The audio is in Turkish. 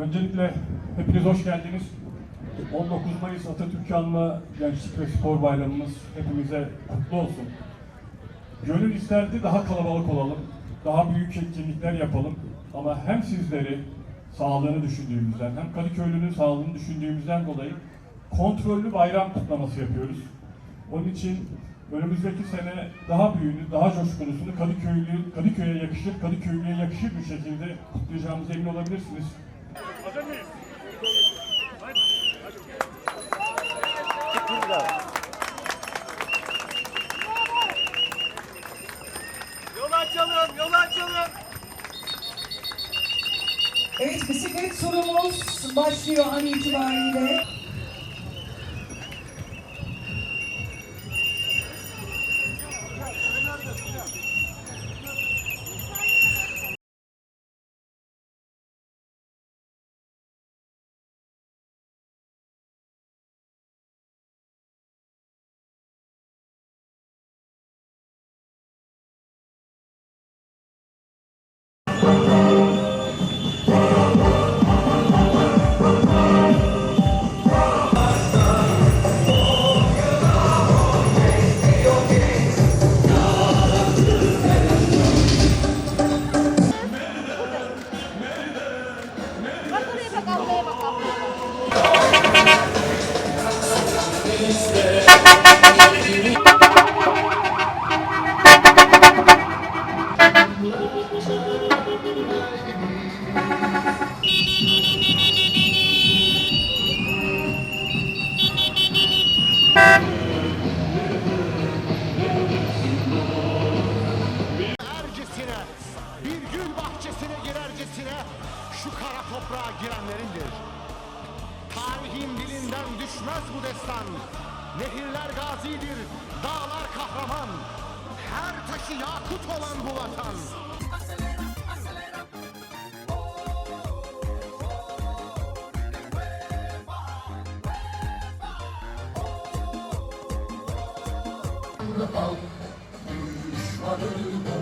Öncelikle hepiniz hoş geldiniz. 19 Mayıs Atatürk Anma Gençlik ve Spor Bayramımız hepimize kutlu olsun. Gönül isterdi daha kalabalık olalım, daha büyük etkinlikler yapalım. Ama hem sizleri sağlığını düşündüğümüzden hem Kadıköylünün sağlığını düşündüğümüzden dolayı kontrollü bayram kutlaması yapıyoruz. Onun için önümüzdeki sene daha büyüğünü, daha coşkulusunu Kadıköylü, Kadıköy'e yakışır, Kadıköylü'ye yakışır bir şekilde kutlayacağımıza emin olabilirsiniz. Yol açalım, yol açalım. Evet bisiklet turumuz başlıyor an itibariyle. Şu kara toprağa girenlerindir. Tarihin dilinden düşmez bu destan. Nehirler gazidir, dağlar kahraman. Her taşı yakut olan bu vatan. Çanakkale'de